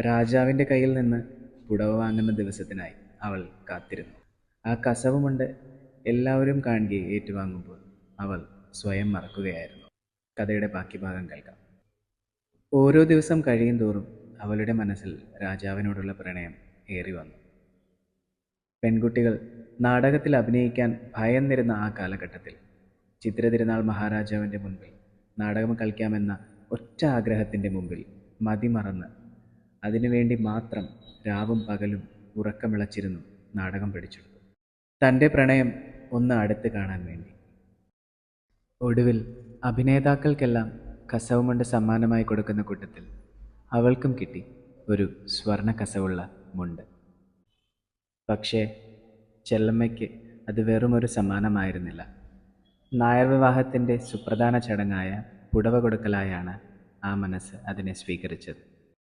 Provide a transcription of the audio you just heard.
രാജാവിന്റെ കയ്യിൽ നിന്ന് പുടവ വാങ്ങുന്ന ദിവസത്തിനായി അവൾ കാത്തിരുന്നു. ആ കസവുമുണ്ട് എല്ലാവരും കാണുകയെ ഏറ്റുവാങ്ങുമ്പോൾ അവൾ സ്വയം മറക്കുകയായിരുന്നു. കഥയുടെ ബാക്കി ഭാഗം കേൾക്കാം. ഓരോ ദിവസം കഴിയും തോറും അവളുടെ മനസ്സിൽ രാജാവിനോടുള്ള പ്രണയം ഏറി വന്നു. പെൺകുട്ടികൾ നാടകത്തിൽ അഭിനയിക്കാൻ ഭയന്നിരുന്ന ആ കാലഘട്ടത്തിൽ ചിത്രതിരുനാൾ മഹാരാജാവിന്റെ മുൻപിൽ നാടകം കളിക്കാമെന്ന ഒറ്റ ആഗ്രഹത്തിന്റെ മുമ്പിൽ മതിമറന്ന് അതിനുവേണ്ടി മാത്രം രാവും പകലും ഉറക്കമിളച്ചിരുന്നു നാടകം പഠിച്ചെടുത്തു. തന്റെ പ്രണയം ഒന്ന് അടുത്ത് കാണാൻ വേണ്ടി. ഒടുവിൽ അഭിനേതാക്കൾക്കെല്ലാം കസവുമുണ്ട് സമ്മാനമായി കൊടുക്കുന്ന കൂട്ടത്തിൽ അവൾക്കും കിട്ടി ഒരു സ്വർണ കസവുള്ള മുണ്ട്. പക്ഷേ ചെല്ലമ്മയ്ക്ക് അത് വെറുമൊരു സമ്മാനമായിരുന്നില്ല. നായർ വിവാഹത്തിന്റെ സുപ്രധാന ചടങ്ങായ പുടവ കൊടുക്കലായാണ് ആ മനസ്സ് അതിനെ സ്വീകരിച്ചത്.